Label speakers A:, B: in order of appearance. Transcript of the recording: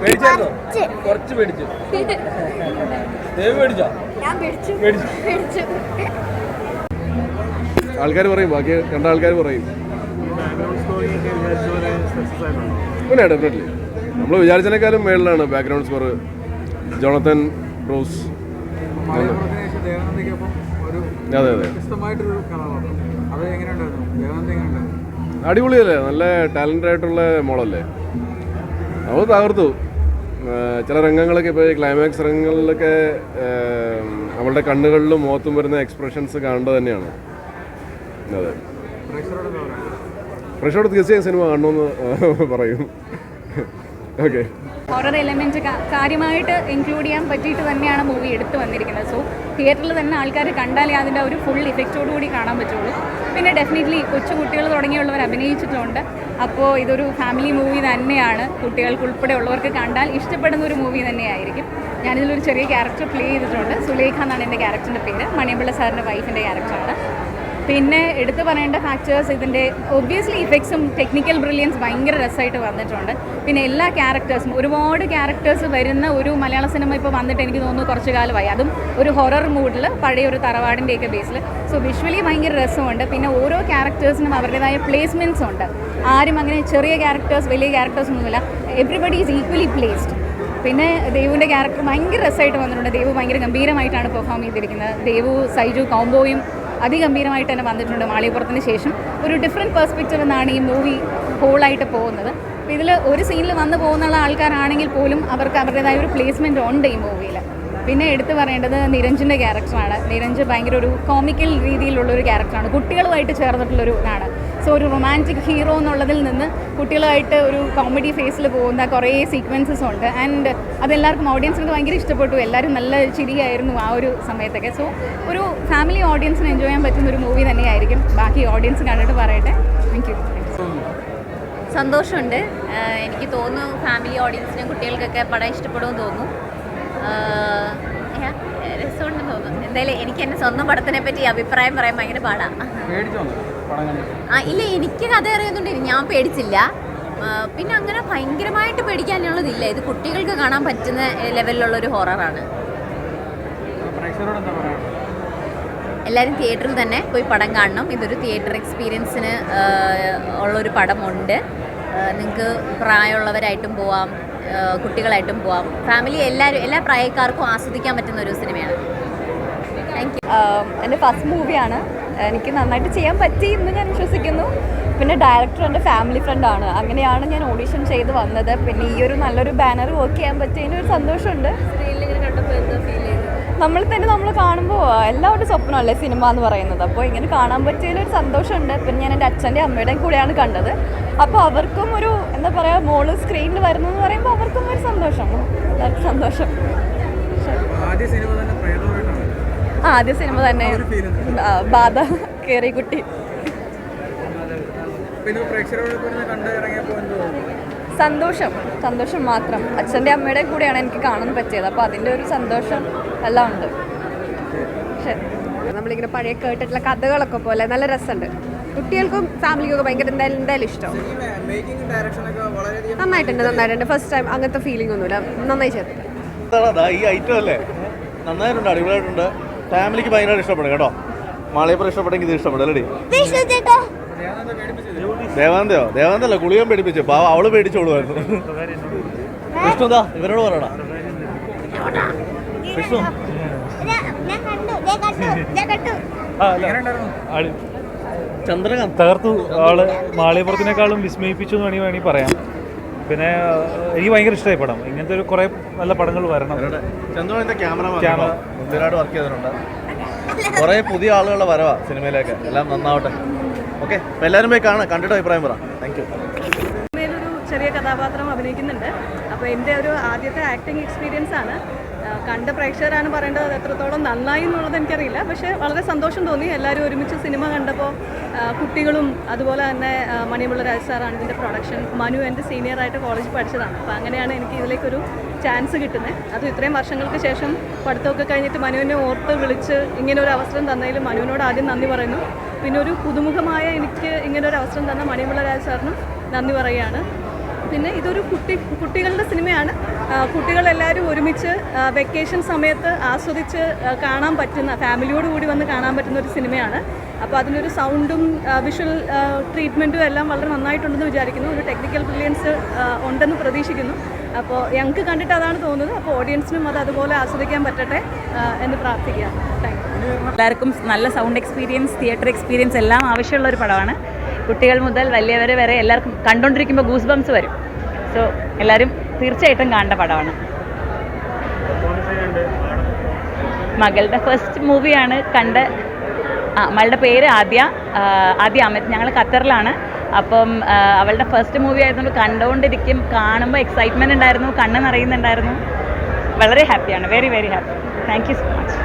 A: പേടിച്ചായിരുന്നോ
B: കുറച്ച്.
A: പേടിച്ചു ദേവി പേടിച്ചോ.
C: ആൾക്കാർ പറയും ബാക്കി കണ്ട ആൾക്കാർ പറയും. പിന്നെ ഡെഫിനറ്റ്ലി നമ്മൾ വിചാരിച്ചതിനേക്കാളും മേളിലാണ് ബാക്ക്ഗ്രൗണ്ട് സ്കോർ ജോണത്തൻ ബ്രൂസ് അതെ അതെ. അടിപൊളിയല്ലേ? നല്ല ടാലന്റ് ആയിട്ടുള്ള മോളല്ലേ? അവൾ തകർത്തു. ചില രംഗങ്ങളൊക്കെ ഇപ്പോൾ ക്ലൈമാക്സ് രംഗങ്ങളിലൊക്കെ അവളുടെ കണ്ണുകളിലും മുഖത്തും വരുന്ന എക്സ്പ്രഷൻസ് കാണേണ്ടത് തന്നെയാണ്. അതെ.
D: പ്രേക്ഷകരോട്
C: തീർച്ചയായും സിനിമ കാണണമെന്ന് പറയും. ഓക്കെ
E: ഹൊറർ എലമെന്റ് കാര്യമായിട്ട് ഇൻക്ലൂഡ് ചെയ്യാൻ പറ്റിയിട്ട് തന്നെയാണ് മൂവി എടുത്തു വന്നിരിക്കുന്നത്. സോ തിയേറ്ററിൽ തന്നെ ആൾക്കാർ കണ്ടാലേ അതിന്റെ ഒരു ഫുൾ ഇഫക്റ്റോട് കൂടി കാണാൻ പറ്റുള്ളൂ. പിന്നെ ഡെഫിനറ്റ്ലി കൊച്ചു കുട്ടികൾ തുടങ്ങിയുള്ളവർ അഭിനയിച്ചിട്ടുണ്ട്. അപ്പോൾ ഇതൊരു ഫാമിലി മൂവി തന്നെയാണ്. കുട്ടികൾക്ക് ഉൾപ്പെടെ ഉള്ളവർക്ക് കണ്ടാൽ ഇഷ്ടപ്പെടുന്ന ഒരു മൂവി തന്നെയായിരിക്കും. ഞാനിതിലൊരു ചെറിയ ക്യാരക്ടർ പ്ലേ ചെയ്തിട്ടുണ്ട്. സുലേഖ എന്നാണ് എന്റെ ക്യാരക്ടറിന്റെ പേര്. മണിയമ്പിള്ള സാറിന്റെ വൈഫിന്റെ ക്യാരക്ടറാണ് പിന്നെ എടുത്തു പറയേണ്ട ഫാക്ടേഴ്സ് ഇതിന്റെ ഒബ്വിയസ്ലി ഇഫക്ട്സും ടെക്നിക്കൽ ബ്രില്യൻസ് ഭയങ്കര രസമായിട്ട് വന്നിട്ടുണ്ട്. പിന്നെ എല്ലാ ക്യാരക്ടേഴ്സും ഒരുപാട് ക്യാരക്ടേഴ്സ് വരുന്ന ഒരു മലയാള സിനിമ ഇപ്പോൾ വന്നിട്ട് എനിക്ക് തോന്നുന്നു കുറച്ച് കാലമായി. അതും ഒരു ഹൊറർ മൂഡിൽ പഴയ ഒരു തറവാടിന്റെയൊക്കെ ബേസിൽ സോ വിഷ്വലി ഭയങ്കര രസമുണ്ട്. പിന്നെ ഓരോ ക്യാരക്ടേഴ്സിനും അവരുടേതായ പ്ലേസ്മെന്റ്സ് ഉണ്ട്. ആരും അങ്ങനെ ചെറിയ ക്യാരക്ടേഴ്സ് വലിയ ക്യാരക്ടേഴ്സ് ഒന്നുമില്ല. എവറിബഡി ഈസ് ഈക്വലി പ്ലേസ്ഡ് പിന്നെ ദേവുവിന്റെ ക്യാരക്ടർ ഭയങ്കര രസമായിട്ട് വന്നിട്ടുണ്ട്. ദേവു ഭയങ്കര ഗംഭീരമായിട്ടാണ് പെർഫോം ചെയ്തിരിക്കുന്നത്. ദേവു സൈജു കോംബോയും അതിഗംഭീരമായിട്ട് തന്നെ വന്നിട്ടുണ്ട് മാളികപ്പുറത്തിന് ശേഷം. ഒരു ഡിഫറെന്റ് പെർസ്പെക്റ്റീവ് എന്നാണ് ഈ മൂവി ഹോളായിട്ട് പോകുന്നത്. അപ്പോൾ ഇതിൽ ഒരു സീനിൽ വന്നു പോകുന്ന ആൾക്കാരാണെങ്കിൽ പോലും അവർക്ക് അവരുടേതായ ഒരു പ്ലേസ്മെന്റ് ഉണ്ട് ഈ മൂവിയിൽ പിന്നെ എടുത്തു പറയേണ്ടത് നിരഞ്ജിന്റെ ക്യാരക്ടറാണ് നിരഞ്ജ് ഭയങ്കര ഒരു കോമിക്കൽ രീതിയിലുള്ള ഒരു ക്യാരക്ടറാണ് കുട്ടികളുമായിട്ട് ചേർന്നിട്ടുള്ളൊരു ഇതാണ്. സോ ഒരു റൊമാന്റിക് ഹീറോ എന്നുള്ളതിൽ നിന്ന് കുട്ടികളായിട്ട് ഒരു കോമഡി ഫേസിൽ പോകുന്ന കുറേ സീക്വൻസസ് ഉണ്ട്. ആൻഡ് അതെല്ലാവർക്കും ഓഡിയൻസിന് ഭയങ്കര ഇഷ്ടപ്പെട്ടു. എല്ലാവരും നല്ല ചിരിയായിരുന്നു ആ ഒരു സമയത്തൊക്കെ. സോ ഒരു ഫാമിലി ഓഡിയൻസിന് എൻജോയ് ചെയ്യാൻ പറ്റുന്ന ഒരു മൂവി തന്നെയായിരിക്കും. ബാക്കി ഓഡിയൻസ് കണ്ടിട്ട് പറയട്ടെ. താങ്ക് യു
F: സന്തോഷമുണ്ട്. എനിക്ക് തോന്നുന്നു ഫാമിലി ഓഡിയൻസിനും കുട്ടികൾക്കൊക്കെ പടം ഇഷ്ടപ്പെടുമെന്ന് തോന്നുന്നു. എന്തായാലും എനിക്ക് എന്റെ സ്വന്തം പടത്തിനെ പറ്റി അഭിപ്രായം പറയാൻ ഭയങ്കര പാടാണ്
D: പടം
F: ആ ഇല്ല എനിക്ക് കഥ അറിയുന്നുണ്ട് ഞാൻ പേടിച്ചില്ല. പിന്നെ അങ്ങനെ ഭയങ്കരമായിട്ട് പേടിക്കാനുള്ളതില്ല. ഇത് കുട്ടികൾക്ക് കാണാൻ പറ്റുന്ന ലെവലിലുള്ള ഒരു ഹൊററാണ് എല്ലാവരും തിയേറ്ററിൽ തന്നെ പോയി പടം കാണണം. ഇതൊരു തിയേറ്റർ എക്സ്പീരിയൻസിന് ഉള്ളൊരു പടമുണ്ട്. നിങ്ങൾക്ക് പ്രായമുള്ളവരായിട്ടും പോവാം. കുട്ടികളായിട്ടും പോവാം. ഫാമിലി എല്ലാവരും എല്ലാ പ്രായക്കാർക്കും ആസ്വദിക്കാൻ പറ്റുന്ന ഒരു സിനിമയാണ്. താങ്ക് യു
E: എന്റെ ഫസ്റ്റ് മൂവിയാണ്. എനിക്ക് നന്നായിട്ട് ചെയ്യാൻ പറ്റി എന്ന് ഞാൻ വിശ്വസിക്കുന്നു. പിന്നെ ഡയറക്ടർ എന്റെ ഫാമിലി ഫ്രണ്ടാണ് അങ്ങനെയാണ് ഞാൻ ഓഡിഷൻ ചെയ്ത് വന്നത്. പിന്നെ ഈ ഒരു നല്ലൊരു ബാനർ വർക്ക് ചെയ്യാൻ പറ്റിയതിന് ഒരു സന്തോഷമുണ്ട്. നമ്മൾ തന്നെ നമ്മൾ കാണുമ്പോൾ എല്ലാവരുടെ സ്വപ്നമല്ലേ സിനിമ എന്ന് പറയുന്നത്. അപ്പോൾ ഇങ്ങനെ കാണാൻ പറ്റിയതിൽ ഒരു സന്തോഷമുണ്ട്. പിന്നെ ഞാൻ എന്റെ അച്ഛന്റെ അമ്മയുടെയും കൂടെയാണ് കണ്ടത്. അപ്പോൾ അവർക്കും ഒരു എന്താ പറയുക മോൾ സ്ക്രീനിൽ വരുന്നു എന്ന് പറയുമ്പോൾ അവർക്കും ഒരു സന്തോഷം. എല്ലാവർക്കും സന്തോഷം.
D: ആദ്യ സിനിമ തന്നെ
E: ആദ്യ സിനിമ തന്നെ. ബാധ കേറി കുട്ടി. സന്തോഷം. സന്തോഷം മാത്രം. അച്ഛന്റെ അമ്മയുടെ കൂടെയാണ് എനിക്ക് കാണാൻ പറ്റിയത്. അപ്പോൾ അതിന്റെ ഒരു സന്തോഷം എല്ലാം ഉണ്ട്. പക്ഷേ
G: നമ്മളിങ്ങനെ പഴയ കേട്ടിട്ടുള്ള കഥകളൊക്കെ പോലെ നല്ല രസമുണ്ട്. കുട്ടികൾക്കും ഫാമിലിക്കും ഒക്കെ ഭയങ്കര എന്തായാലും എന്തായാലും ഇഷ്ടം. നന്നായിട്ടുണ്ട് നന്നായിട്ടുണ്ട്. ഫസ്റ്റ് ടൈം അങ്ങനത്തെ ഫീലിംഗ് ഒന്നുമില്ല. നന്നായി
H: ചേർത്തിട്ടുണ്ട് ഈ ഐറ്റം അല്ലേ? നന്നായിട്ടുണ്ട് അടിപൊളിയായിട്ടുണ്ട്. ഫാമിലിക്ക് ഭയങ്കരമായിട്ട് ഇഷ്ടപ്പെടും കേട്ടോ. മാളിയപ്പുറം ഇഷ്ടപ്പെട്ടെങ്കിൽ ഇത് ഇഷ്ടപ്പെടും അല്ലേ ദേവാനന്ദയോ? ദേവാനന്ദല്ല ഗുളികം പേടിപ്പിച്ചു. പാവ അവൾ പേടിച്ചോളുമായിരുന്നു വിഷ്ണു
B: എന്താ ഇവരോട് പറയടാ. വിഷ്ണു.
H: ചന്ദ്രകാന്ത്
I: തകർത്തു ആൾ മാളിയപ്പുറത്തിനേക്കാളും വിസ്മയിപ്പിച്ചു എന്ന് വേണമെങ്കിൽ വേണമെങ്കിൽ പറയാം. പിന്നെ എനിക്ക് ഭയങ്കര ഇഷ്ടമായി പടം. ഇങ്ങനത്തെ ഒരു കുറേ നല്ല പടങ്ങൾ വരണം.
H: ക്യാമറ വർക്ക് ചെയ്തിട്ടുണ്ട്. കുറേ പുതിയ ആളുകളുടെ വരവാ സിനിമയിലേക്ക്. എല്ലാം നന്നാവട്ടെ. ഓക്കെ എല്ലാവരും പോയി കാണാം കണ്ടിട്ട് അഭിപ്രായം പറ. താങ്ക് യു
E: ചെറിയ കഥാപാത്രം അഭിനയിക്കുന്നുണ്ട്. അപ്പോൾ എന്റെ ഒരു ആദ്യത്തെ ആക്ടിങ് എക്സ്പീരിയൻസ് ആണ്. കണ്ട പ്രേക്ഷകരാണ് പറയേണ്ടത് എത്രത്തോളം നന്നായി എന്നുള്ളത് എനിക്കറിയില്ല. പക്ഷേ വളരെ സന്തോഷം തോന്നി. എല്ലാവരും ഒരുമിച്ച് സിനിമ കണ്ടപ്പോൾ കുട്ടികളും അതുപോലെ തന്നെ മണിമുള്ള രാജ് സാറാണ് ഇതിന്റെ പ്രൊഡക്ഷൻ. മനു എന്റെ സീനിയറായിട്ട് കോളേജിൽ പഠിച്ചതാണ്. അപ്പോൾ അങ്ങനെയാണ് എനിക്ക് ഇതിലേക്കൊരു ചാൻസ് കിട്ടുന്നത്. അതും ഇത്രയും വർഷങ്ങൾക്ക് ശേഷം പഠിത്തമൊക്കെ കഴിഞ്ഞിട്ട് മനുവിനെ ഓർത്ത് വിളിച്ച് ഇങ്ങനെ ഒരു അവസരം തന്നതിൽ മനുവിനോട് ആദ്യം നന്ദി പറയുന്നു. പിന്നെ ഒരു പുതുമുഖമായ എനിക്ക് ഇങ്ങനെ ഒരു അവസരം തന്ന മണിമുള്ള രാജ് സാറിനും നന്ദി പറയുകയാണ്. പിന്നെ ഇതൊരു കുട്ടി കുട്ടികളുടെ
J: സിനിമയാണ്. കുട്ടികളെല്ലാവരും ഒരുമിച്ച് വെക്കേഷൻ സമയത്ത് ആസ്വദിച്ച് കാണാൻ പറ്റുന്ന ഫാമിലിയോട് കൂടി വന്ന് കാണാൻ പറ്റുന്ന ഒരു സിനിമയാണ്. അപ്പോൾ അതിനൊരു സൗണ്ടും വിഷ്വൽ ട്രീറ്റ്മെന്റും എല്ലാം വളരെ നന്നായിട്ടുണ്ടെന്ന് വിചാരിക്കുന്നു. ഒരു ടെക്നിക്കൽ ബ്രില്യൻസ് ഉണ്ടെന്ന് പ്രതീക്ഷിക്കുന്നു. അപ്പോൾ ഞങ്ങൾക്ക് കണ്ടിട്ട് അതാണ് തോന്നുന്നത്. അപ്പോൾ ഓഡിയൻസിനും അത് അതുപോലെ ആസ്വദിക്കാൻ പറ്റട്ടെ എന്ന് പ്രാർത്ഥിക്കുക
K: എല്ലാവർക്കും നല്ല സൗണ്ട് എക്സ്പീരിയൻസ് തിയേറ്റർ എക്സ്പീരിയൻസ് എല്ലാം ആവശ്യമുള്ള ഒരു പടമാണ്. കുട്ടികൾ മുതൽ വലിയവർ വരെ എല്ലാവർക്കും കണ്ടുകൊണ്ടിരിക്കുമ്പോൾ ഗൂസ് ബംസ് വരും. സോ എല്ലാവരും തീർച്ചയായിട്ടും കാണേണ്ട പടമാണ്. മകളുടെ ഫസ്റ്റ് മൂവിയാണ് കണ്ട് ആ മകളുടെ പേര് ആദ്യ ആദ്യ അമിത്. ഞങ്ങൾ ഖത്തറിലാണ്. അപ്പം അവളുടെ ഫസ്റ്റ് മൂവി ആയതുകൊണ്ട് കണ്ടുകൊണ്ടിരിക്കും കാണുമ്പോൾ എക്സൈറ്റ്മെന്റ് ഉണ്ടായിരുന്നു കണ്ണ് നിറയുന്നുണ്ടായിരുന്നു. വളരെ ഹാപ്പിയാണ് very very happy thank you so much